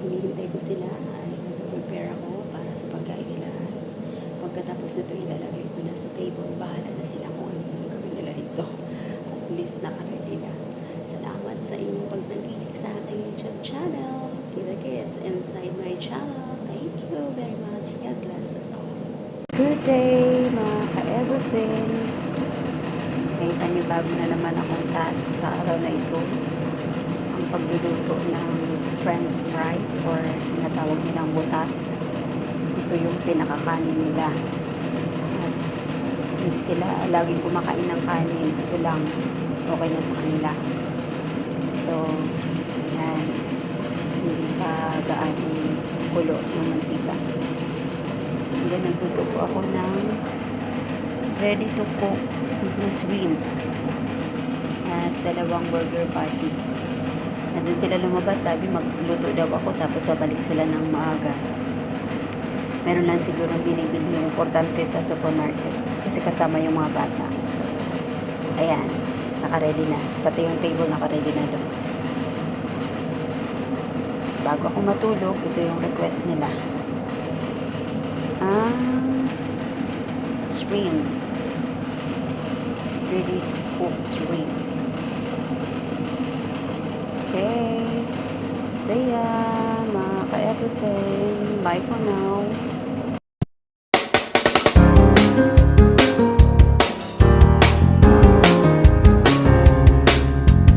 hinihintay ko sila ay prepare ako para sa pagkain nila. Pagkatapos nito ilalagay ko na sa table, bahala na sila kung ano yung gawin nila dito. At least nakaready na. Salamat sa inyong pagtangkilik sa aking YouTube channel. Kita kiss inside my channel. Thank you very much. God bless us all. Good day mga ka-everything. Nakita niyo bago na naman akong task sa araw na ito. Ang pagluluto ng french fries or tinatawag nilang butat. Ito yung pinakakanin nila. At hindi sila laging kumakain ng kanin. Ito lang. Okay na sa kanila. So, yan. Hindi pa gaano kulo ng mantika. Then, nagluto po ako ng ready to cook na shrimp at dalawang burger patty. Nandun sila lumabas, sabi magluto daw ako tapos babalik sila ng maaga. Meron lang siguro binibili yung importante sa supermarket kasi kasama yung mga bata. So, ayan, naka-ready na. Pati yung table naka-ready na doon. Bago ako matulog, ito yung request nila. Ah, shrimp. Ready to cook shrimp. Okay. See ya, mga ka-everything. Bye for now.